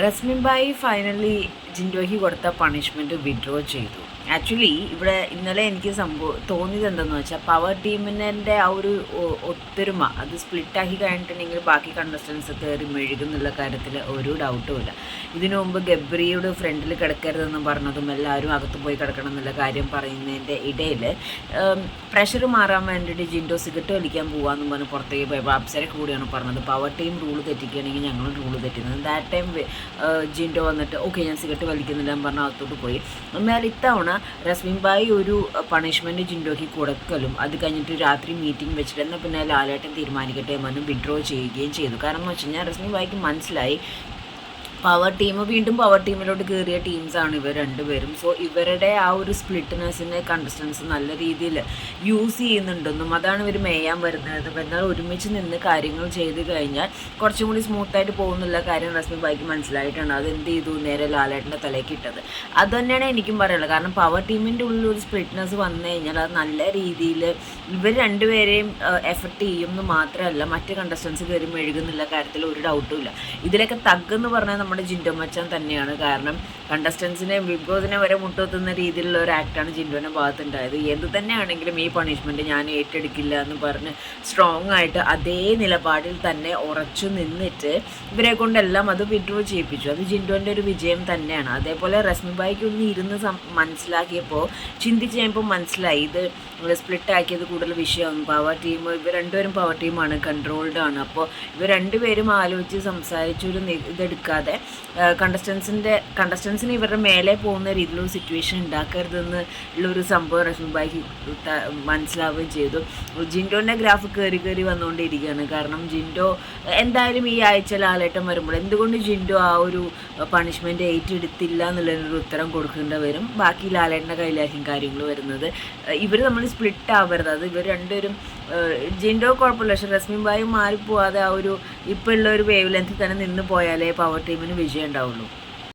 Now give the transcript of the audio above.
റസ്മിൻബായി finally ജിൻഡോയ്ക്ക് കൊടുത്ത punishment withdraw ചെയ്തു. Actually ഇവിടെ ഇന്നലെ എനിക്ക് സംഭവം തോന്നിയത് എന്തെന്ന് വെച്ചാൽ പവർ ടീമിന്റെ ആ ഒരു ഒത്തൊരുമ അത് സ്പ്ലിറ്റാക്കി കഴിഞ്ഞിട്ടുണ്ടെങ്കിൽ ബാക്കി കണ്ടസ്റ്റൻസ് കയറി മെഴുകുന്നുള്ള കാര്യത്തിൽ ഒരു ഡൗട്ടും ഇല്ല. ഇതിനു മുമ്പ് ഗബ്രിയുടെ ഫ്രണ്ടിൽ കിടക്കരുതെന്ന് പറഞ്ഞതും എല്ലാവരും അകത്ത് പോയി കിടക്കണം എന്നുള്ള കാര്യം പറയുന്നതിന്റെ ഇടയിൽ പ്രഷർ മാറാൻ വേണ്ടിയിട്ട് ജിൻഡോ സിഗരറ്റ് വലിക്കാൻ പോകാമെന്ന് പറഞ്ഞ് പുറത്തേക്ക് പോയപ്പോൾ അപ്സര കൂടിയാണ് പറഞ്ഞത് പവർ ടീം റൂൾ തെറ്റിക്കുകയാണെങ്കിൽ ഞങ്ങളും റൂൾ തെറ്റുന്നത്. ദാറ്റ് ടൈം ജിൻഡോ വന്നിട്ട് ഓക്കെ ഞാൻ സിഗരറ്റ് വലിക്കുന്നില്ല എന്ന് പറഞ്ഞാൽ അകത്തോട്ട് പോയി. എന്നാൽ ഇത്തവണ റസ്മിൻ ബായി ഒരു പണിഷ്മെന്റ് ജിൻഡോക്കി കൊടുക്കലും അത് കഴിഞ്ഞിട്ട് രാത്രി മീറ്റിംഗ് വെച്ചിട്ട് എന്നാൽ പിന്നെ ലാലേട്ടൻ തീരുമാനിക്കട്ടെ എന്ന് വിഡ്രോ ചെയ്യുകയും ചെയ്തു. കാരണം എന്ന് വെച്ച് കഴിഞ്ഞാൽ റസ്മിൻ ബായിക്ക് മനസ്സിലായി പവർ ടീം വീണ്ടും പവർ ടീമിലോട്ട് കയറിയ ടീംസാണ് ഇവർ രണ്ടുപേരും. സോ ഇവരുടെ ആ ഒരു സ്പ്ലിറ്റ്നെസ്സിനെ കണ്ടസ്റ്റൻസ് നല്ല രീതിയിൽ യൂസ് ചെയ്യുന്നുണ്ടെന്നും അതാണ് ഇവർ മേയാൻ വരുന്നത്. എന്നാൽ ഒരുമിച്ച് നിന്ന് കാര്യങ്ങൾ ചെയ്ത് കഴിഞ്ഞാൽ കുറച്ചും കൂടി സ്മൂത്തായിട്ട് പോകുന്നുള്ള കാര്യം റസ്മി ബായിക്ക് മനസ്സിലായിട്ടുണ്ട് അത് എന്ത് ചെയ്തു? നേരെ ലാലേട്ടന്റെ തലയ്ക്ക് ഇട്ടത്. അത് തന്നെയാണ് എനിക്കും പറയുള്ളത് കാരണം പവർ ടീമിന്റെ ഉള്ളിൽ ഒരു സ്പ്ലിറ്റ്നെസ് വന്നു കഴിഞ്ഞാൽ അത് നല്ല രീതിയിൽ ഇവർ രണ്ടുപേരെയും എഫക്റ്റ് ചെയ്യും എന്ന് മാത്രമല്ല മറ്റ് കണ്ടസ്റ്റൻസ് കയറി മെഴുകുന്നുള്ള കാര്യത്തിൽ ഒരു ഡൗട്ടും ഇല്ല. ഇതിലൊക്കെ തഗ് എന്ന് പറഞ്ഞാൽ നമ്മുടെ ജിൻഡോ മച്ചാൻ തന്നെയാണ്. കാരണം കണ്ടസ്റ്റൻസിനെ ബോസിനെ വരെ മുട്ടുത്തുന്ന രീതിയിലുള്ള ഒരു ആക്ടാണ് ജിൻഡോന്റെ ഭാഗത്തുണ്ടായത്. എന്ത് തന്നെയാണെങ്കിലും ഈ പണിഷ്മെന്റ് ഞാൻ ഏറ്റെടുക്കില്ല എന്ന് പറഞ്ഞ് സ്ട്രോങ് ആയിട്ട് അതേ നിലപാടിൽ തന്നെ ഉറച്ചു നിന്നിട്ട് ഇവരെ കൊണ്ടെല്ലാം അത് വിഡ്രോ ചെയ്യിപ്പിച്ചു. അത് ജിൻഡോന്റെ ഒരു വിജയം തന്നെയാണ്. അതേപോലെ റസ്മിബായിക്ക് ഒന്ന് ഇരുന്ന് മനസ്സിലാക്കിയപ്പോൾ ചിന്തിച്ച് കഴിയുമ്പോൾ മനസ്സിലായി. ഇത് സ്പ്ലിറ്റ് ആക്കിയത് കൂടുതൽ വിഷയമാണ് പവർ ടീം ഇവർ രണ്ടുപേരും പവർ ടീമാണ് കൺട്രോൾഡ് ആണ്. അപ്പോൾ ഇവർ രണ്ടുപേരും ആലോചിച്ച് സംസാരിച്ചൊരു നി- ഇതെടുക്കാതെ കണ്ടസ്റ്റൻസിന്റെ കണ്ടസ്റ്റൻസിന് ഇവരുടെ മേലെ പോകുന്ന രീതിയിലൊരു സിറ്റുവേഷൻ ഉണ്ടാക്കരുതെന്ന് ഉള്ളൊരു സംഭവം റഷ്മിബായിക്ക് മനസ്സിലാവുകയും ചെയ്തു. ജിൻഡോന്റെ ഗ്രാഫ് കയറി കയറി വന്നുകൊണ്ടിരിക്കുകയാണ്. കാരണം ജിൻഡോ എന്തായാലും ഈ ആഴ്ച ലാലേട്ടം വരുമ്പോൾ എന്തുകൊണ്ട് ജിൻഡോ ആ ഒരു പണിഷ്മെന്റ് ഏറ്റെടുത്തില്ല എന്നുള്ളതിനൊരു ഉത്തരം കൊടുക്കേണ്ടി വരും? ബാക്കി ലാലേട്ടന്റെ കയ്യിലായിരിക്കും കാര്യങ്ങൾ വരുന്നത്. ഇവർ നമ്മൾ സ്പ്ലിറ്റ് ആവരുത്. അത് ഇവർ രണ്ടുപേരും ജിൻഡോ കുഴപ്പമില്ല. പക്ഷെ റസ്മിൻ ബായി മാറിപ്പോവാതെ ആ ഒരു ഇപ്പോൾ ഉള്ള ഒരു വേവ് ലെങ്ത്തിൽ തന്നെ നിന്ന് പോയാലേ പവർ ടീമിന് വിജയം ഉണ്ടാവുള്ളൂ